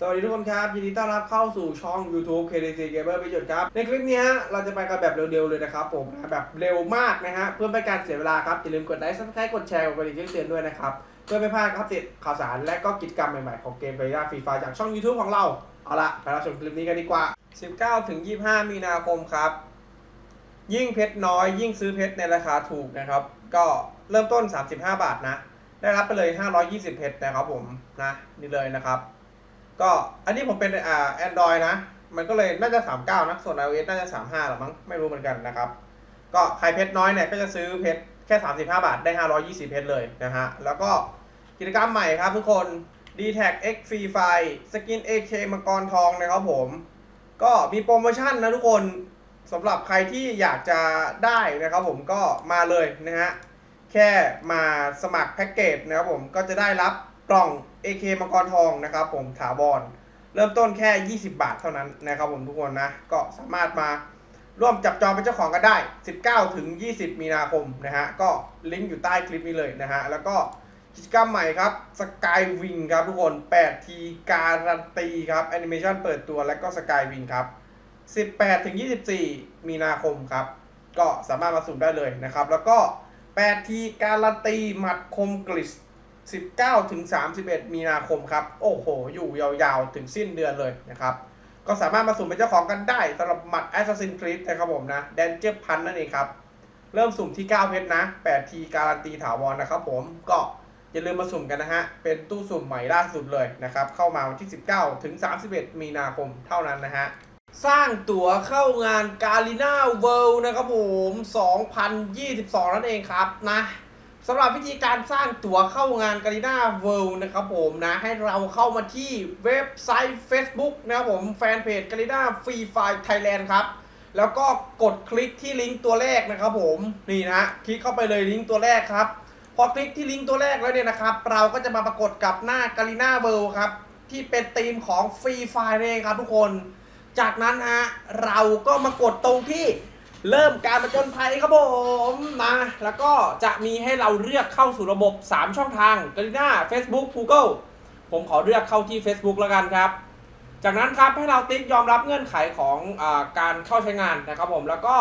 สวัสดีทุกคนครับยินดีต้อนรับเข้าสู่ช่อง YouTube KDC Gamer พิจน์ครับ ในคลิปนี้เราจะไปกันแบบเร็วๆเลยนะครับผมนะแบบเร็วมากนะฮะเพื่อไม่การเสียเวลาครับอย่าลืมกดไลค์ซับสไครต์กดแชร์กดกระดิ่งแจ้งเตือนด้วยนะครับ เพื่อไม่พลาดอัปเดตข่าวสารและก็กิจกรรมใหม่ๆ ของเกมเบย่าฟรีไฟจากช่อง YouTube ของเรา เอาละไปรับชมคลิปนี้กันดีกว่า 19ถึง25 มีนาคมครับ ยิ่งเพชรน้อย ยิ่งซื้อเพชรในราคาถูกนะครับ ก็เริ่มต้น 35 บาทนะ ได้รับไปเลย 520 เพชรนะครับผมนะนี่เลยนะครับ ก็อันนี้ผมเป็นอ่า Android นะ มันก็เลยน่าจะ 39 นะ ส่วน iOS น่าจะ 35หรือมั้ง ไม่รู้เหมือนกันนะครับ ก็ใครเพชรน้อยเนี่ยก็จะซื้อเพชรแค่ 35 บาทได้ 520 เพชรเลยนะฮะ แล้วก็กิจกรรมใหม่ครับทุกคน d t a g X Free Fire สกิน AK มังกรทองนะครับผม ก็มีโปรโมชั่นนะทุกคนสำหรับใครที่อยากจะได้นะครับผมก็มาเลยนะฮะ แค่มาสมัครแพ็กเกจนะครับผมก็จะได้รับ กล่อง AK มังกรทองนะครับผมถาวรเริ่มต้นแค่ 20 บาทเท่านั้นนะครับผมทุกคนนะ ก็สามารถมาร่วมจับจองเป็นเจ้าของกันได้ 19 ถึง 20 มีนาคมนะฮะ ก็ลิงก์อยู่ใต้คลิปนี้เลยนะฮะ แล้วก็กิจกรรมใหม่ครับ Sky Wing ครับทุกคน 8 ทีการันตีครับแอนิเมชันเปิดตัวแล้วก็ Sky Wing ครับ 18 ถึง 24 มีนาคมครับ ก็สามารถมาสุ่มได้เลยนะครับ แล้วก็ 8 ทีการันตีหมัดคมกริส 19ถึง31 มีนาคมครับ โอ้โห อยู่ยาวๆ ถึงสิ้นเดือนเลยนะครับ ก็สามารถมาสุ่มเป็นเจ้าของกันได้สำหรับหมัด Assassin's Creed นะครับผมนะ Danger p u n นั่นเองครับ เริ่มสุ่มที่ 9 เพชรนะ 8 ทีการันตีถาวรนะครับผมก็อย่าลืมมาสุ่มกันนะฮะ เป็นตู้สุ่มใหม่ล่าสุดเลยนะครับ เข้ามาวันที่ 19 ถึง 31 มีนาคมเท่านั้นนะฮะ สร้างตั๋วเข้างานกาลิน่าเวิลด์นะครับผม 2022 นั่นเองครับนะ สำหรับวิธีการสร้างตั๋วเข้างานกาลิน่าเวิลด์นะครับผมนะให้เราเข้ามาที่เว็บไซต์ Facebook นะครับผมแฟนเพจกาลิน่าฟรีไฟล์ไทยแลนด์ครับ แล้วก็กดคลิกที่ลิงก์ตัวแรกนะครับผมนี่นะคลิกเข้าไปเลยลิงก์ตัวแรกครับ พอคลิกที่ลิงก์ตัวแรกแล้วเนี่ยนะครับ เราก็จะมาปรากฏกับหน้ากาลิน่าเวิลด์ครับ ที่เป็นธีมของฟรีไฟล์เองครับทุกคน จากนั้นฮะเราก็มากดตรงที่ เริ่มการประจนภัยครับผมนะแล้วก็จะมีให้เราเลือกเข้าสู่ระบบ 3 ช่องทางก a ลิน่า Facebook Google ผมขอเลือกเข้าที่ Facebook แล้วกันครับ จากนั้นครับให้เราติ๊กยอมรับเงื่อนไขของอการเข้าใช้งานนะครับผมแล้วก็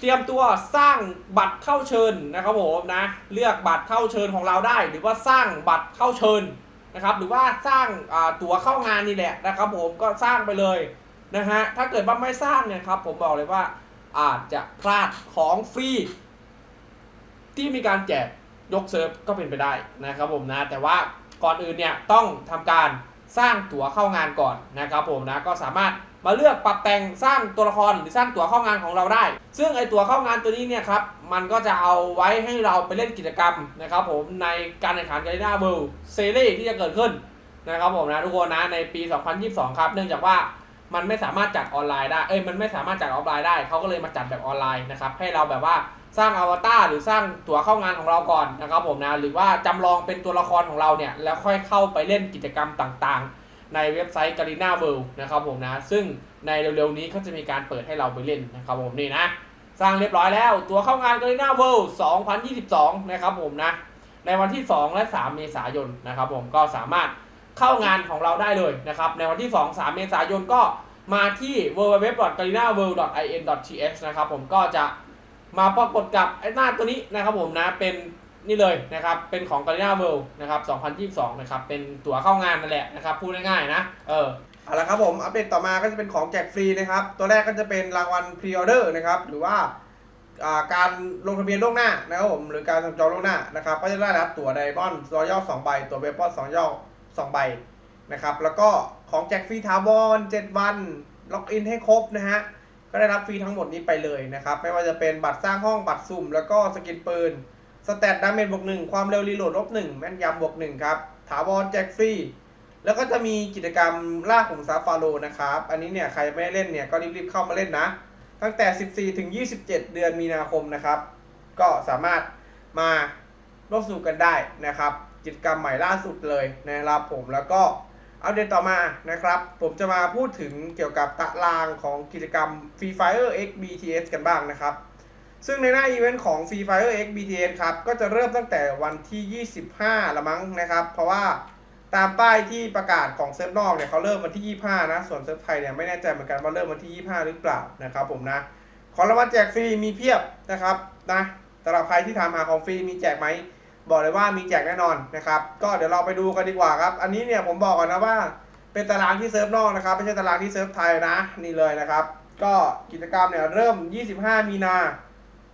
เตรียมตัวสร้างบัตรเข้าเชิญนะครับผมนะเลือกบัตรเข้าเชิญของเราได้ หรือว่าสร้างบัตรเข้าเชิญนะครับ หรือว่าสร้างตั๋วเข้างานนี่แหละนะครับ ผมก็สร้างไปเลยนะฮะถ้าเกิดว่าไม่สร้างเนี่ยครับผมบอกเลยว่า อาจจะพลาดของฟรีที่มีการแจกยกเซิร์ฟก็เป็นไปได้นะครับผมนะ แต่ว่าก่อนอื่นเนี่ยต้องทำการสร้างตั๋วเข้างานก่อนนะครับผมนะก็สามารถมาเลือกปรับแต่งสร้างตัวละครหรือสร้างตั๋วเข้างานของเราได้ ซึ่งไอตั๋วเข้างานตัวนี้เนี่ยครับมันก็จะเอาไว้ให้เราไปเล่นกิจกรรมนะครับผมในการแข่งขันกาลิน่าเวิลด์เซรีที่จะเกิดขึ้นนะครับผมนะทุกคนนะในปี 2022 ครับ เนื่องจากว่า มันไม่สามารถจัดออนไลน์ได้ เอ้ย มันไม่สามารถจัดออฟไลน์ได้ เขาก็เลยมาจัดแบบออนไลน์นะครับ ให้เราแบบว่าสร้างอวตารหรือสร้างตัวเข้างานของเราก่อนนะครับผมนะ หรือว่าจำลองเป็นตัวละครของเราเนี่ย แล้วค่อยเข้าไปเล่นกิจกรรมต่างๆ ในเว็บไซต์ Garena World นะครับผมนะ ซึ่งในเร็วๆนี้เขาจะมีการเปิดให้เราไปเล่นนะครับผมนี่นะ สร้างเรียบร้อยแล้ว ตัวเข้างาน Garena World 2022 นะครับผมนะ ในวันที่ 2 และ 3 เมษายนนะครับผม ก็สามารถ เข้างานของเราได้เลยนะครับ ในวันที่ 2 3 เมษายนก็มาที่ www.garinaworld.in.th นะครับผมก็จะมาปรากฏกับไอ้หน้าตัวนี้นะครับผมนะเป็นนี่เลยนะครับ เป็นของ Garena World นะครับ 2022 นะครับ เป็นตั๋วเข้างานนั่นแหละนะครับ พูดง่ายๆนะ เออเอาละครับผม อัปเดตต่อมาก็จะเป็นของแจกฟรีนะครับ ตัวแรกก็จะเป็นรางวัลพรีออเดอร์นะครับ หรือว่าาการลงทะเบียนล่วงหน้านะครับผม หรือการสั่งจองล่วงหน้านะครับ ก็จะได้รับตั๋วไดมอนด์รอย่อสองใบ ตั๋วเวปอนสองย่อ สองใบนะครับ แล้วก็ของแจกฟรีทาวอน7วัน ล็อกอินให้ครบนะฮะ ก็ได้รับฟรีทั้งหมดนี้ไปเลยนะครับ ไม่ว่าจะเป็นบัตรสร้างห้องบัตรสุ่ม แล้วก็สกินปืน สแตทดาเมจบวกหนึ่งความเร็วรีโหลดลบหนึ่งแม่นยำบวกหนึ่งครับถาวรแจกฟรีแล้วก็จะมีกิจกรรมล่าขุมทรัพย์ฟาโลนะครับ อันนี้เนี่ยใครไม่ได้เล่นเนี่ยก็รีบๆเข้ามาเล่นนะ ตั้งแต่ 14 ถึง 27 เดือนมีนาคมนะครับ ก็สามารถมาร่วมสนุกกันได้นะครับ กิจกรรมใหม่ล่าสุดเลยนะครับผมแล้วก็อัปเดตต่อมานะครับ ผมจะมาพูดถึงเกี่ยวกับตารางของกิจกรรม Free Fire X BTS กันบ้างนะครับ ซึ่งในหน้าอีเวนต์ของ Free Fire X BTS ครับ ก็จะเริ่มตั้งแต่วันที่ 25 ละมั้งนะครับ เพราะว่าตามป้ายที่ประกาศของเซิร์ฟนอกเนี่ยเขาเริ่มวันที่ 25 นะ ส่วนเซิร์ฟไทยเนี่ยไม่แน่ใจเหมือนกันว่าเริ่มวันที่ 25 หรือเปล่านะครับผมนะ ของรางวัลแจกฟรีมีเพียบนะครับนะสำหรับใครที่ถามหาของฟรีมีแจกไหม บอกเลยว่ามีแจกแน่นอนนะครับ ก็เดี๋ยวเราไปดูกันดีกว่าครับ อันนี้เนี่ยผมบอกก่อนนะว่า เป็นตารางที่เซิร์ฟนอกนะครับ ไม่ใช่ตารางที่เซิร์ฟไทยนะ นี่เลยนะครับ ก็กิจกรรมเนี่ยเริ่ม 25 มีนา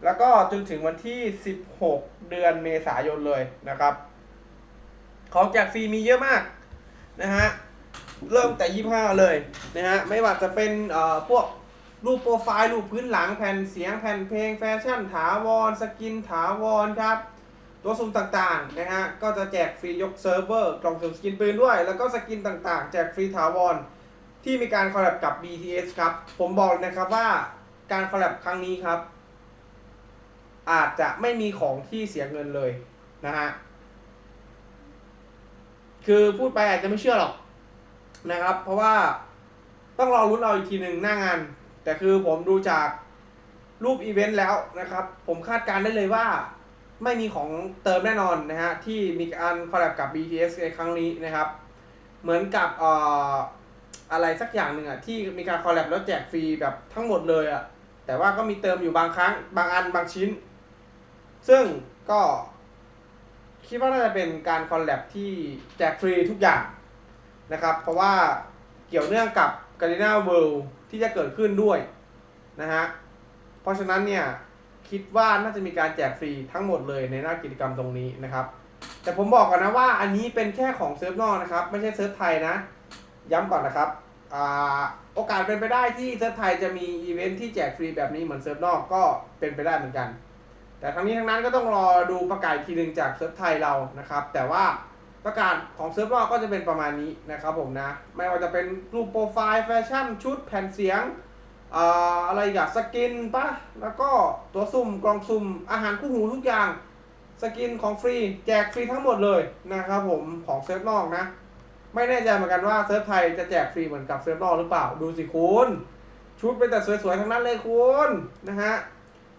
แล้วก็จนถึงวันที่ 16 เดือนเมษายนเลยนะครับ ของแจกฟรีมีเยอะมากนะฮะ เริ่มแต่ 25 เลยนะฮะ ไม่ว่าจะเป็นเอ่อพวกรูปโปรไฟล์รูปพื้นหลังแผ่นเสียงแผ่นเพลงแฟชั่นถาวรสกินถาวรครับ ตัวสุ่มต่างๆนะฮะก็จะแจกฟรียกเซิร์ฟเวอร์กล่องสุ่มสกินปืนด้วย แล้วก็สกินต่างๆ แจกฟรีถาวรที่มีการคอลแลบกับ BTS ครับ ผมบอกเลยนะครับว่าการคอลแลบครั้งนี้ครับ อาจจะไม่มีของที่เสียเงินเลยนะฮะคือพูดไปอาจจะไม่เชื่อหรอกนะครับ เพราะว่าต้องรอรุ้นเอาอีกทีหนึ่งหน้างาน แต่คือผมดูจากรูปอีเวนต์แล้วนะครับ ผมคาดการณ์ได้เลยว่า ไม่มีของเติมแน่นอนนะฮะที่มีการคอลแลบกับ BTS ในครั้งนี้นะครับ เหมือนกับเอ่ออะไรสักอย่างหนึ่งอะที่มีการคอลแลบแล้วแจกฟรีแบบทั้งหมดเลยอะแต่ว่าก็มีเติมอยู่บางครั้งบางอันบางชิ้น ซึ่งก็คิดว่าน่าจะเป็นการคอลแลบที่แจกฟรีทุกอย่างนะครับ เพราะว่าเกี่ยวเนื่องกับ g a r d e n a World ที่จะเกิดขึ้นด้วยนะฮะเพราะฉะนั้นเนี่ย คิดว่าน่าจะมีการแจกฟรีทั้งหมดเลยในหน้ากิจกรรมตรงนี้นะครับ แต่ผมบอกก่อนนะว่าอันนี้เป็นแค่ของเซิร์ฟนอกนะครับ ไม่ใช่เซิร์ฟไทยนะ ย้ำก่อนนะครับอโอกาสเป็นไปได้ที่เซิร์ฟไทยจะมีอีเวนท์ที่แจกฟรีแบบนี้เหมือนเซิร์ฟนอกก็เป็นไปได้เหมือนกัน แต่ทั้งนี้ทั้งนั้นก็ต้องรอดูประกาศทีหนึ่งจากเซิร์ฟไทยเรานะครับ แต่ว่าประกาศของเซิร์ฟนอกก็จะเป็นประมาณนี้นะครับผมนะ ไม่ว่าจะเป็นรูปโปรไฟล์แฟชั่นชุดแผ่นเสียง อ่าอะไรอย่างสกินปะแล้วก็ตัวซุ่มกล่องซุ่มอาหารคู่หูทุกอย่าง สกินของฟรีแจกฟรีทั้งหมดเลยนะครับผมของเซิร์ฟนอกนะ ไม่แน่ใจเหมือนกันว่าเซิร์ฟไทยจะแจกฟรีเหมือนกับเซิร์ฟนอกหรือเปล่าดูสิคุณชุดเป็นแต่สวยๆทั้งนั้นเลยคุณนะฮะ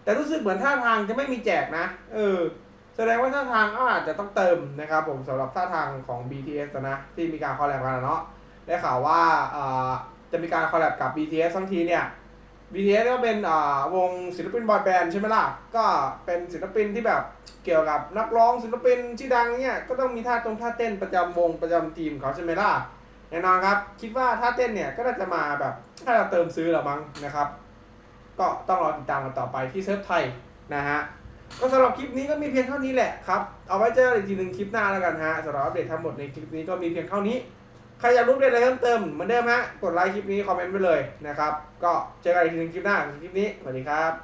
แต่รู้สึกเหมือนท่าทางจะไม่มีแจกนะ เออ แสดงว่าท่าทางก็อาจจะต้องเติมนะครับผมสำหรับท่าทางของ BTS นะที่มีการคอลแลบกันอะเนาะได้ข่าวว่าอ่อจะมีการคอลแลบกับ BTS ทั้งทีเนี่ย BTS ก็เป็นอ่าวงศิลปินบอยแบนด์ใช่ไหมล่ะ ก็เป็นศิลปินที่แบบเกี่ยวกับนักร้องศิลปินที่ดังเนี่ยก็ต้องมีท่าตรงท่าเต้นประจำวงประจำทีมเขาใช่ไหมล่ะแน่นอนครับ คิดว่าท่าเต้นเนี่ยก็น่าจะมาแบบถ้าเราเติมซื้อหรือมั้งนะครับ ก็ต้องรอติดตามกันต่อไปที่เซิร์ฟไทยนะฮะก็สำหรับคลิปนี้ก็มีเพียงเท่านี้แหละครับ เอาไว้เจอกันอีกทีหนึ่งคลิปหน้าแล้วกันฮะสำหรับอัปเดตทั้งหมดในคลิปนี้ก็มีเพียงเท่านี้ ครอยากรู้เรื่องอะไรเพิ่มเติมเหมือนเดิมฮะ กดไลค์คลิปนี้ คอมเมนต์ไปเลยนะครับ ก็เจอกันอีกทีหนึ่งคลิปหน้า คลิปนี้ สวัสดีครับ